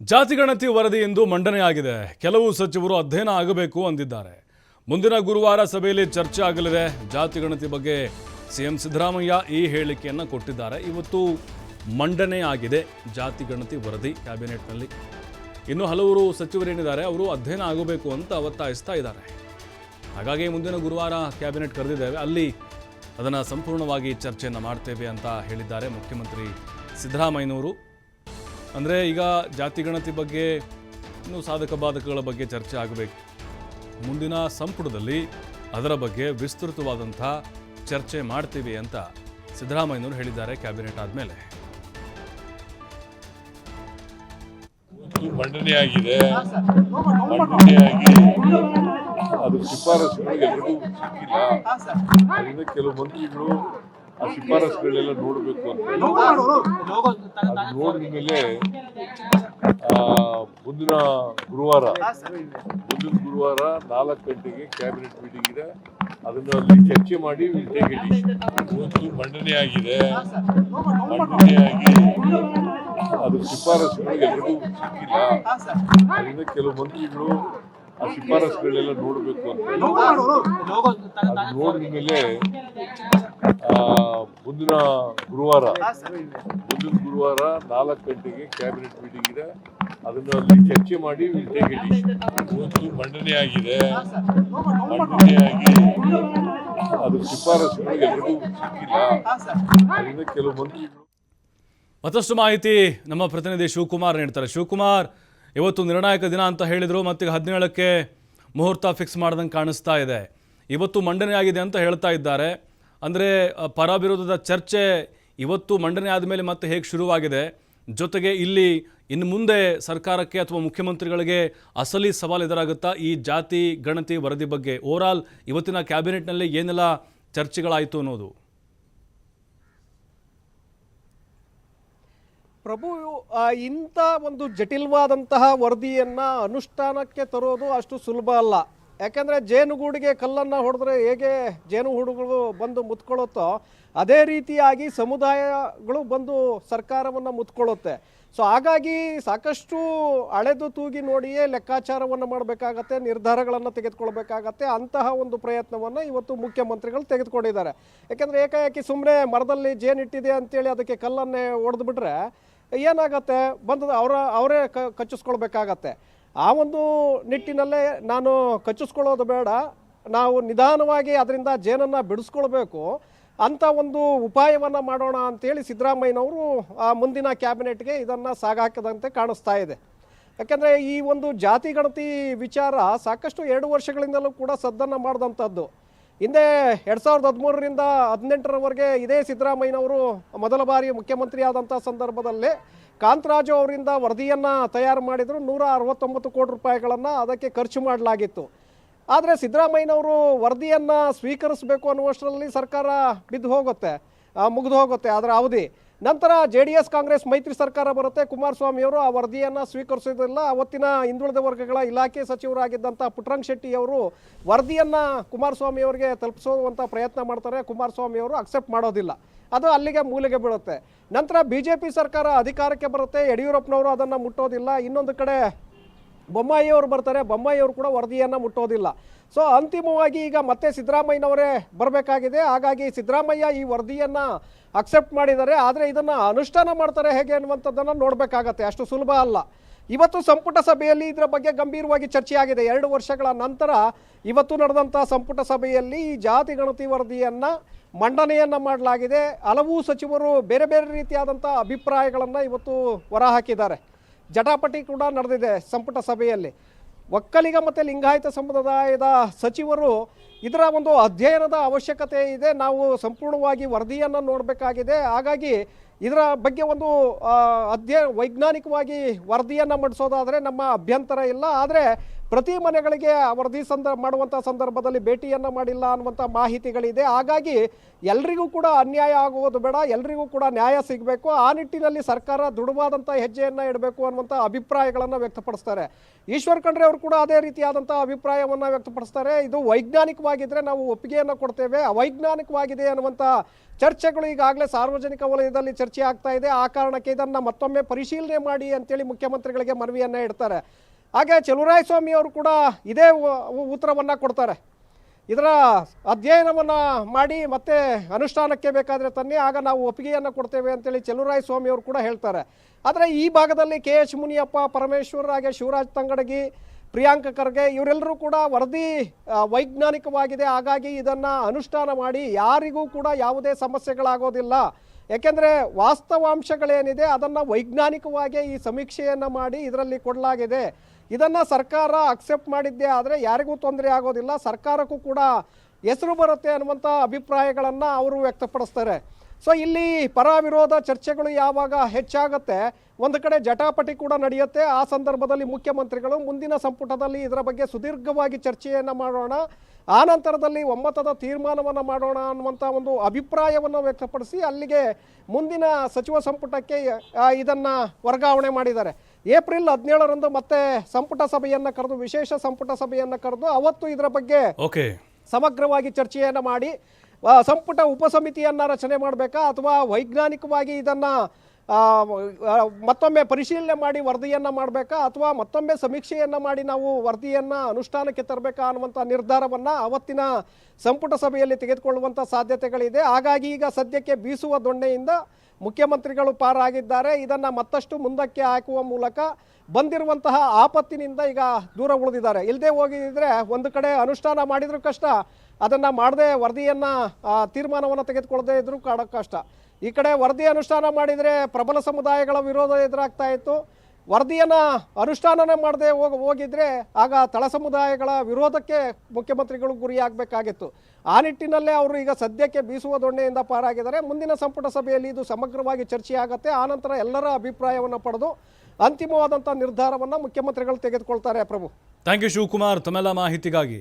ಜಾತಿಗಣತಿ ವರದಿ ಎಂದು ಮಂಡನೆಯಾಗಿದೆ ಕೆಲವು ಸಚಿವರು ಅಧ್ಯಯನ ಆಗಬೇಕು ಅಂದಿದ್ದಾರೆ. ಮುಂದಿನ ಗುರುವಾರ ಸಭೆಯಲ್ಲಿ ಚರ್ಚೆ ಆಗಲಿದೆ. ಜಾತಿಗಣತಿ ಬಗ್ಗೆ ಸಿಎಂ ಸಿದ್ದರಾಮಯ್ಯ ಈ ಹೇಳಿಕೆಯನ್ನು ಕೊಟ್ಟಿದ್ದಾರೆ. ಇವತ್ತು ಮಂಡನೆ ಆಗಿದೆ. ಜಾತಿಗಣತಿ ವರದಿ ಕ್ಯಾಬಿನೆಟ್ನಲ್ಲಿ. ಇನ್ನು ಹಲವರು ಸಚಿವರೇನಿದ್ದಾರೆ, ಅವರು ಅಧ್ಯಯನ ಆಗಬೇಕು ಅಂತ ಒತ್ತಾಯಿಸ್ತಾ ಇದ್ದಾರೆ. ಹಾಗಾಗಿ ಮುಂದಿನ ಗುರುವಾರ ಕ್ಯಾಬಿನೆಟ್ ಕರೆದಿದ್ದೇವೆ. ಅಲ್ಲಿ ಅದನ್ನು ಸಂಪೂರ್ಣವಾಗಿ ಚರ್ಚೆಯನ್ನು ಮಾಡ್ತೇವೆ ಅಂತ ಹೇಳಿದ್ದಾರೆ ಮುಖ್ಯಮಂತ್ರಿ ಸಿದ್ದರಾಮಯ್ಯನವರು. ಅಂದರೆ ಈಗ ಜಾತಿ ಗಣತಿ ಬಗ್ಗೆ ಇನ್ನು ಸಾಧಕ ಬಾಧಕಗಳ ಬಗ್ಗೆ ಚರ್ಚೆ ಆಗಬೇಕು. ಮುಂದಿನ ಸಂಪುಟದಲ್ಲಿ ಅದರ ಬಗ್ಗೆ ವಿಸ್ತೃತವಾದಂಥ ಚರ್ಚೆ ಮಾಡ್ತೀವಿ ಅಂತ ಸಿದ್ದರಾಮಯ್ಯನವರು ಹೇಳಿದ್ದಾರೆ ಕ್ಯಾಬಿನೆಟ್ ಆದಮೇಲೆ. ಇದು ಮಂಡನೆಯಾಗಿದೆ ಮಂಡನೆಯಾಗಿ ಅದು ಶಿಫಾರಸುಗಳು ಎಲ್ಲರಿಗೂ ಸಿಕ್ಕಿಲ್ಲ. ಅದರಿಂದ ಕೆಲವು ಮಂತ್ರಿಗಳು ಆ ಶಿಫಾರಸುಗಳೆಲ್ಲ ನೋಡಬೇಕು ಅಂತ ನೋಡಿದ ಮೇಲೆ ಆ, ಮುಂದಿನ ಗುರುವಾರ. ಮುಂದಿನ ಗುರುವಾರ ನಾಲ್ಕು ಗಂಟೆಗೆ ಕ್ಯಾಬಿನೆಟ್ ಮೀಟಿಂಗ್ ಇದೆ. ಅದನ್ನು ಅಲ್ಲಿ ಚರ್ಚೆ ಮಾಡಿ ಟೇಕ್ ಮಂಡನೆ ಇವತ್ತು ಮಂಡನೆಯಾಗಿದೆ ಮಂಡನೆಯಾಗಿ ಅದು ಶಿಫಾರಸುಗಳು ಎಲ್ಲರಿಗೂ ಸಿಕ್ಕಿಲ್ಲ. ಅದರಿಂದ ಕೆಲವು ಮಂತ್ರಿಗಳು ಆ ಶಿಫಾರಸುಗಳನ್ನೆಲ್ಲ ನೋಡಬೇಕು ಅಂತ ನೋಡಿದ ಮೇಲೆ ಮುಂದಿನ ಗುರುವಾರ ಮುಂದಿನ ಗುರುವಾರ ನಾಲ್ಕು ಗಂಟೆಗೆ ಕ್ಯಾಬಿನೆಟ್ ಮೀಟಿಂಗ್ ಇದೆ. ಅದನ್ನು ಅಲ್ಲಿ ಚರ್ಚೆ ಮಾಡಿ ಟೇಕ್ ಮಂಡನೆ ಇವತ್ತು ಮಂಡನೆಯಾಗಿದೆ ಮಂಡನೆಯಾಗಿ ಅದು ಶಿಫಾರಸುಗಳು ಎಲ್ಲರಿಗೂ ಸಿಕ್ಕಿಲ್ಲ. ಅದರಿಂದ ಕೆಲವು ಮಂತ್ರಿಗಳು ಮತ್ತಷ್ಟು ಮಾಹಿತಿ ನಮ್ಮ ಪ್ರತಿನಿಧಿ ಶಿವಕುಮಾರ್ ನೀಡ್ತಾರೆ. ಶಿವಕುಮಾರ್, ಇವತ್ತು ನಿರ್ಣಾಯಕ ದಿನ ಅಂತ ಹೇಳಿದರು, ಮತ್ತೆ ಹದಿನೇಳಕ್ಕೆ ಮುಹೂರ್ತ ಫಿಕ್ಸ್ ಮಾಡ್ದಂಗೆ ಕಾಣಿಸ್ತಾ ಇದೆ. ಇವತ್ತು ಮಂಡನೆ ಆಗಿದೆ ಅಂತ ಹೇಳ್ತಾ ಇದ್ದಾರೆ. ಅಂದರೆ ಪರ ವಿರೋಧದ ಚರ್ಚೆ ಇವತ್ತು ಮಂಡನೆ ಆದಮೇಲೆ ಮತ್ತೆ ಹೇಗೆ ಶುರುವಾಗಿದೆ? ಜೊತೆಗೆ ಇಲ್ಲಿ ಇನ್ನು ಮುಂದೆ ಸರ್ಕಾರಕ್ಕೆ ಅಥವಾ ಮುಖ್ಯಮಂತ್ರಿಗಳಿಗೆ ಅಸಲಿ ಸವಾಲು ಎದುರಾಗುತ್ತಾ ಈ ಜಾತಿ, ಗಣತಿ, ವರದಿ ಬಗ್ಗೆ? ಓವರಾಲ್ ಇವತ್ತಿನ ಕ್ಯಾಬಿನೆಟ್ನಲ್ಲಿ ಏನೆಲ್ಲ ಚರ್ಚೆಗಳಾಯಿತು ಅನ್ನೋದು? ಪ್ರಭು ಇಂಥ ಒಂದು ಜಟಿಲವಾದಂತಹ ವರದಿಯನ್ನು ಅನುಷ್ಠಾನಕ್ಕೆ ತರೋದು ಅಷ್ಟು ಸುಲಭ ಅಲ್ಲ. ಯಾಕಂದ್ರೆ ಜೇನುಗೂಡಿಗೆ ಕಲ್ಲನ್ನ ಹೊಡೆದ್ರೆ ಹೇಗೆ ಜೇನುಗೂಡುಗಳು ಬಂದು ಮುತ್ಕೊಳ್ಳುತ್ತೋ, ಅದೇ ರೀತಿಯಾಗಿ ಸಮುದಾಯಗಳು ಬಂದು ಸರ್ಕಾರವನ್ನು ಮುತ್ಕೊಳ್ಳುತ್ತೆ. ಸೊ ಹಾಗಾಗಿ ಸಾಕಷ್ಟು ಅಳೆದು ತೂಗಿ ನೋಡಿಯೇ ಲೆಕ್ಕಾಚಾರವನ್ನು ಮಾಡಬೇಕಾಗತ್ತೆ, ನಿರ್ಧಾರಗಳನ್ನು ತೆಗೆದುಕೊಳ್ಬೇಕಾಗತ್ತೆ ಅಂತಹ ಒಂದು ಪ್ರಯತ್ನವನ್ನು ಇವತ್ತು ಮುಖ್ಯಮಂತ್ರಿಗಳು ತೆಗೆದುಕೊಂಡಿದ್ದಾರೆ. ಯಾಕೆಂದರೆ ಏಕಾಏಕಿ ಸುಮ್ಮನೆ ಮರದಲ್ಲಿ ಜೇನಿಟ್ಟಿದೆ ಅಂತೇಳಿ ಅದಕ್ಕೆ ಕಲ್ಲನ್ನೇ ಹೊಡೆದ್ಬಿಟ್ರೆ ಏನಾಗತ್ತೆ? ಬಂದದ ಅವರ, ಅವರೇ ಕಚ್ಚಿಸ್ಕೊಳ್ಬೇಕಾಗತ್ತೆ. ಆ ಒಂದು ನಿಟ್ಟಿನಲ್ಲೇ ನಾನು ಕಚ್ಚಿಸ್ಕೊಳ್ಳೋದು ಬೇಡ. ನಾವು ನಿಧಾನವಾಗಿ ಅದರಿಂದ ಜೇನನ್ನು ಬಿಡಿಸ್ಕೊಳ್ಬೇಕು. ಅಂತ ಒಂದು ಉಪಾಯವನ್ನು ಮಾಡೋಣ ಅಂತೇಳಿ ಸಿದ್ದರಾಮಯ್ಯನವರು ಆ ಮುಂದಿನ ಕ್ಯಾಬಿನೆಟ್ಗೆ ಇದನ್ನು ಸಾಗಾಕದಂತೆ ಕಾಣಿಸ್ತಾ ಇದೆ. ಯಾಕೆಂದರೆ ಈ ಒಂದು ಜಾತಿ ಗಣತಿ ವಿಚಾರ ಸಾಕಷ್ಟು ಎರಡು ವರ್ಷಗಳಿಂದಲೂ ಕೂಡ ಸದ್ದನ್ನು ಮಾಡಿದಂಥದ್ದು ಹಿಂದೆ ಎರಡು ಸಾವಿರದ ಹದಿಮೂರರಿಂದ ಹದಿನೆಂಟರವರೆಗೆ ಇದೇ ಸಿದ್ದರಾಮಯ್ಯನವರು ಮೊದಲ ಬಾರಿ ಮುಖ್ಯಮಂತ್ರಿ ಆದಂಥ ಸಂದರ್ಭದಲ್ಲಿ ಕಾಂತರಾಜು ಅವರಿಂದ ವರದಿಯನ್ನು ತಯಾರು ಮಾಡಿದರು. ನೂರ ಅರವತ್ತೊಂಬತ್ತು ಕೋಟಿ ರೂಪಾಯಿಗಳನ್ನು ಅದಕ್ಕೆ ಖರ್ಚು ಮಾಡಲಾಗಿತ್ತು. ಆದರೆ ಸಿದ್ದರಾಮಯ್ಯನವರು ವರದಿಯನ್ನು ಸ್ವೀಕರಿಸಬೇಕು ಅನ್ನುವಷ್ಟರಲ್ಲಿ ಸರ್ಕಾರ ಬಿದ್ದು ಹೋಗುತ್ತೆ ಮುಗಿದು ಹೋಗುತ್ತೆ. ಆದರೆ ಅವಧಿ ನಂತರ ಜೆ ಡಿ ಎಸ್ ಕಾಂಗ್ರೆಸ್ ಮೈತ್ರಿ ಸರ್ಕಾರ ಬರುತ್ತೆ. ಕುಮಾರಸ್ವಾಮಿಯವರು ಆ ವರದಿಯನ್ನು ಸ್ವೀಕರಿಸೋದಿಲ್ಲ ಅವತ್ತಿನ ಹಿಂದುಳಿದ ವರ್ಗಗಳ ಇಲಾಖೆ ಸಚಿವರಾಗಿದ್ದಂಥ ಪುಟ್ರಂಗ್ ಶೆಟ್ಟಿ ಅವರು ವರದಿಯನ್ನು ಕುಮಾರಸ್ವಾಮಿ ಅವರಿಗೆ ತಲುಪಿಸುವಂಥ ಪ್ರಯತ್ನ ಮಾಡ್ತಾರೆ. ಕುಮಾರಸ್ವಾಮಿ ಅವರು ಅಕ್ಸೆಪ್ಟ್ ಮಾಡೋದಿಲ್ಲ. ಅದು ಅಲ್ಲಿಗೆ ಮೂಲೆಗೆ ಬೀಳುತ್ತೆ. ನಂತರ ಬಿ ಸರ್ಕಾರ ಅಧಿಕಾರಕ್ಕೆ ಬರುತ್ತೆ. ಯಡಿಯೂರಪ್ಪನವರು ಅದನ್ನು ಮುಟ್ಟೋದಿಲ್ಲ. ಇನ್ನೊಂದು ಕಡೆ ಬೊಮ್ಮಾಯಿಯವರು ಬರ್ತಾರೆ, ಬೊಮ್ಮಾಯಿಯವರು ಕೂಡ ವರದಿಯನ್ನು ಮುಟ್ಟೋದಿಲ್ಲ. ಸೊ ಅಂತಿಮವಾಗಿ ಈಗ ಮತ್ತೆ ಸಿದ್ದರಾಮಯ್ಯನವರೇ ಬರಬೇಕಾಗಿದೆ. ಹಾಗಾಗಿ ಸಿದ್ದರಾಮಯ್ಯ ಈ ವರದಿಯನ್ನು ಅಕ್ಸೆಪ್ಟ್ ಮಾಡಿದ್ದಾರೆ. ಆದರೆ ಇದನ್ನು ಅನುಷ್ಠಾನ ಮಾಡ್ತಾರೆ ಹೇಗೆ ಅನ್ನುವಂಥದ್ದನ್ನು ನೋಡಬೇಕಾಗತ್ತೆ. ಅಷ್ಟು ಸುಲಭ ಅಲ್ಲ. ಇವತ್ತು ಸಂಪುಟ ಸಭೆಯಲ್ಲಿ ಇದರ ಬಗ್ಗೆ ಗಂಭೀರವಾಗಿ ಚರ್ಚೆಯಾಗಿದೆ. ಎರಡು ವರ್ಷಗಳ ನಂತರ ಇವತ್ತು ನಡೆದಂಥ ಸಂಪುಟ ಸಭೆಯಲ್ಲಿ ಈ ಜಾತಿ ಗಣತಿ ವರದಿಯನ್ನು ಮಂಡನೆಯನ್ನು ಮಾಡಲಾಗಿದೆ. ಹಲವು ಸಚಿವರು ಬೇರೆ ಬೇರೆ ರೀತಿಯಾದಂಥ ಅಭಿಪ್ರಾಯಗಳನ್ನು ಇವತ್ತು ಹೊರಹಾಕಿದ್ದಾರೆ. ಜಟಾಪಟಿ ಕೂಡ ನಡೆದಿದೆ ಸಂಪುಟ ಸಭೆಯಲ್ಲಿ. ಒಕ್ಕಲಿಗ ಮತ್ತು ಲಿಂಗಾಯತ ಸಮುದಾಯದ ಸಚಿವರು ಇದರ ಒಂದು ಅಧ್ಯಯನದ ಅವಶ್ಯಕತೆ ಇದೆ. ನಾವು ಸಂಪೂರ್ಣವಾಗಿ ವರದಿಯನ್ನು ನೋಡಬೇಕಾಗಿದೆ. ಹಾಗಾಗಿ ಇದರ ಬಗ್ಗೆ ಒಂದು ಅಧ್ಯಯ ವೈಜ್ಞಾನಿಕವಾಗಿ ವರದಿಯನ್ನು ಮಾಡಿಸೋದಾದರೆ ನಮ್ಮ ಅಭ್ಯಂತರ ಇಲ್ಲ. ಆದರೆ ಪ್ರತಿ ಮನೆಗಳಿಗೆ ವರದಿ ಸಂದರ್ಭ ಮಾಡುವಂಥ ಸಂದರ್ಭದಲ್ಲಿ ಭೇಟಿಯನ್ನು ಮಾಡಿಲ್ಲ ಅನ್ನುವಂಥ ಮಾಹಿತಿಗಳಿದೆ. ಹಾಗಾಗಿ ಎಲ್ರಿಗೂ ಕೂಡ ಅನ್ಯಾಯ ಆಗುವುದು ಬೇಡ, ಎಲ್ರಿಗೂ ಕೂಡ ನ್ಯಾಯ ಸಿಗಬೇಕು. ಆ ನಿಟ್ಟಿನಲ್ಲಿ ಸರ್ಕಾರ ದೃಢವಾದಂಥ ಹೆಜ್ಜೆಯನ್ನು ಇಡಬೇಕು ಅನ್ನುವಂಥ ಅಭಿಪ್ರಾಯಗಳನ್ನು ವ್ಯಕ್ತಪಡಿಸ್ತಾರೆ. ಈಶ್ವರ್ ಖಂಡ್ರೆ ಅವರು ಕೂಡ ಅದೇ ರೀತಿಯಾದಂಥ ಅಭಿಪ್ರಾಯವನ್ನು ವ್ಯಕ್ತಪಡಿಸ್ತಾರೆ. ಇದು ವೈಜ್ಞಾನಿಕವಾಗಿದ್ದರೆ ನಾವು ಒಪ್ಪಿಗೆಯನ್ನು ಕೊಡ್ತೇವೆ. ಅವೈಜ್ಞಾನಿಕವಾಗಿದೆ ಅನ್ನುವಂಥ ಚರ್ಚೆಗಳು ಈಗಾಗಲೇ ಸಾರ್ವಜನಿಕ ವಲಯದಲ್ಲಿ ಚರ್ಚೆ ಆಗ್ತಾ ಇದೆ. ಆ ಕಾರಣಕ್ಕೆ ಇದನ್ನು ಮತ್ತೊಮ್ಮೆ ಪರಿಶೀಲನೆ ಮಾಡಿ ಅಂತೇಳಿ ಮುಖ್ಯಮಂತ್ರಿಗಳಿಗೆ ಮನವಿಯನ್ನು ಇಡ್ತಾರೆ. ಹಾಗೆ ಸ್ವಾಮಿ ಅವರು ಕೂಡ ಇದೇ ಉತ್ತರವನ್ನು ಕೊಡ್ತಾರೆ. ಇದರ ಅಧ್ಯಯನವನ್ನು ಮಾಡಿ ಮತ್ತೆ ಅನುಷ್ಠಾನಕ್ಕೆ ಬೇಕಾದರೆ ತನ್ನಿ ಆಗ ನಾವು ಒಪ್ಪಿಗೆಯನ್ನು ಕೊಡ್ತೇವೆ ಅಂತೇಳಿ ಸ್ವಾಮಿ ಅವರು ಕೂಡ ಹೇಳ್ತಾರೆ. ಆದರೆ ಈ ಭಾಗದಲ್ಲಿ ಕೆ ಎಚ್ ಮುನಿಯಪ್ಪ, ಪರಮೇಶ್ವರ್ ಹಾಗೆ ಶಿವರಾಜ್ ತಂಗಡಗಿ, ಪ್ರಿಯಾಂಕ ಖರ್ಗೆ ಇವರೆಲ್ಲರೂ ಕೂಡ ವರದಿ ವೈಜ್ಞಾನಿಕವಾಗಿದೆ. ಹಾಗಾಗಿ ಇದನ್ನು ಅನುಷ್ಠಾನ ಮಾಡಿ ಯಾರಿಗೂ ಕೂಡ ಯಾವುದೇ ಸಮಸ್ಯೆಗಳಾಗೋದಿಲ್ಲ. ಯಾಕೆಂದರೆ ವಾಸ್ತವಾಂಶಗಳೇನಿದೆ ಅದನ್ನು ವೈಜ್ಞಾನಿಕವಾಗಿ ಈ ಸಮೀಕ್ಷೆಯನ್ನು ಮಾಡಿ ಇದರಲ್ಲಿ ಕೊಡಲಾಗಿದೆ. ಇದನ್ನು ಸರ್ಕಾರ ಅಕ್ಸೆಪ್ಟ್ ಮಾಡಿದ್ದೇ ಆದರೆ ಯಾರಿಗೂ ತೊಂದರೆ ಆಗೋದಿಲ್ಲ. ಸರ್ಕಾರಕ್ಕೂ ಕೂಡ ಹೆಸರು ಬರುತ್ತೆ ಅನ್ನುವಂಥ ಅಭಿಪ್ರಾಯಗಳನ್ನು ಅವರು ವ್ಯಕ್ತಪಡಿಸ್ತಾರೆ. ಸೊ ಇಲ್ಲಿ ಪರ ವಿರೋಧ ಚರ್ಚೆಗಳು ಯಾವಾಗ ಹೆಚ್ಚಾಗುತ್ತೆ? ಒಂದು ಕಡೆ ಜಟಾಪಟಿ ಕೂಡ ನಡೆಯುತ್ತೆ. ಆ ಸಂದರ್ಭದಲ್ಲಿ ಮುಖ್ಯಮಂತ್ರಿಗಳು ಮುಂದಿನ ಸಂಪುಟದಲ್ಲಿ ಇದರ ಬಗ್ಗೆ ಸುದೀರ್ಘವಾಗಿ ಚರ್ಚೆಯನ್ನು ಮಾಡೋಣ. ಆ ನಂತರದಲ್ಲಿ ಒಮ್ಮತದ ತೀರ್ಮಾನವನ್ನು ಮಾಡೋಣ ಅನ್ನುವಂಥ ಒಂದು ಅಭಿಪ್ರಾಯವನ್ನು ವ್ಯಕ್ತಪಡಿಸಿ ಅಲ್ಲಿಗೆ ಮುಂದಿನ ಸಚಿವ ಸಂಪುಟಕ್ಕೆ ಇದನ್ನು ವರ್ಗಾವಣೆ ಮಾಡಿದ್ದಾರೆ. ಏಪ್ರಿಲ್ ಹದಿನೇಳರಂದು ಮತ್ತೆ ಸಂಪುಟ ಸಭೆಯನ್ನು ಕರೆದು ವಿಶೇಷ ಸಂಪುಟ ಸಭೆಯನ್ನು ಕರೆದು ಅವತ್ತು ಇದರ ಬಗ್ಗೆ ಓಕೆ. ಸಮಗ್ರವಾಗಿ ಚರ್ಚೆಯನ್ನು ಮಾಡಿ ಸಂಪುಟ ಉಪಸಮಿತಿಯನ್ನು ರಚನೆ ಮಾಡಬೇಕಾ ಅಥವಾ ವೈಜ್ಞಾನಿಕವಾಗಿ ಇದನ್ನು ಮತ್ತೊಮ್ಮೆ ಪರಿಶೀಲನೆ ಮಾಡಿ ವರದಿಯನ್ನು ಮಾಡಬೇಕಾ ಅಥವಾ ಮತ್ತೊಮ್ಮೆ ಸಮೀಕ್ಷೆಯನ್ನು ಮಾಡಿ ನಾವು ವರದಿಯನ್ನು ಅನುಷ್ಠಾನಕ್ಕೆ ತರಬೇಕಾ ಅನ್ನುವಂಥ ನಿರ್ಧಾರವನ್ನು ಅವತ್ತಿನ ಸಂಪುಟ ಸಭೆಯಲ್ಲಿ ತೆಗೆದುಕೊಳ್ಳುವಂಥ ಸಾಧ್ಯತೆಗಳಿದೆ. ಹಾಗಾಗಿ ಈಗ ಸದ್ಯಕ್ಕೆ ಬೀಸುವ ದೊಣ್ಣೆಯಿಂದ ಮುಖ್ಯಮಂತ್ರಿಗಳು ಪಾರಾಗಿದ್ದಾರೆ. ಇದನ್ನು ಮತ್ತಷ್ಟು ಮುಂದಕ್ಕೆ ಹಾಕುವ ಮೂಲಕ ಬಂದಿರುವಂತಹ ಆಪತ್ತಿನಿಂದ ಈಗ ದೂರ ಉಳಿದಿದ್ದಾರೆ. ಇಲ್ಲದೆ ಹೋಗಿದ್ರೆ ಒಂದು ಕಡೆ ಅನುಷ್ಠಾನ ಮಾಡಿದರೂ ಕಷ್ಟ. ಅದನ್ನು ಮಾಡದೆ ವರದಿಯನ್ನು ತೀರ್ಮಾನವನ್ನು ತೆಗೆದುಕೊಳ್ಳದೆ ಇದ್ದರೂ ಕಾಡ ಕಷ್ಟ. ಈ ಕಡೆ ವರದಿ ಅನುಷ್ಠಾನ ಮಾಡಿದರೆ ಪ್ರಬಲ ಸಮುದಾಯಗಳ ವಿರೋಧ ಎದುರಾಗ್ತಾ ಇತ್ತು. ವರದಿಯನ್ನು ಅನುಷ್ಠಾನನೇ ಮಾಡದೆ ಹೋಗ, ಹೋಗಿದ್ರೆ ಆಗ ತಳ ಸಮುದಾಯಗಳ ವಿರೋಧಕ್ಕೆ ಮುಖ್ಯಮಂತ್ರಿಗಳು ಗುರಿಯಾಗಬೇಕಾಗಿತ್ತು. ಆ ನಿಟ್ಟಿನಲ್ಲೇ ಅವರು ಈಗ ಸದ್ಯಕ್ಕೆ ಬೀಸುವ ದೊಣ್ಣೆಯಿಂದ ಪಾರಾಗಿದ್ದಾರೆ. ಮುಂದಿನ ಸಂಪುಟ ಸಭೆಯಲ್ಲಿ ಇದು ಸಮಗ್ರವಾಗಿ ಚರ್ಚೆ ಆಗುತ್ತೆ ಆನಂತರ ಎಲ್ಲರ ಅಭಿಪ್ರಾಯವನ್ನು ಪಡೆದು ಅಂತಿಮವಾದಂಥ ನಿರ್ಧಾರವನ್ನು ಮುಖ್ಯಮಂತ್ರಿಗಳು ತೆಗೆದುಕೊಳ್ತಾರೆ ಪ್ರಭು. Thank you Shivakumar. ತಮ್ಮೆಲ್ಲ ಮಾಹಿತಿಗಾಗಿ.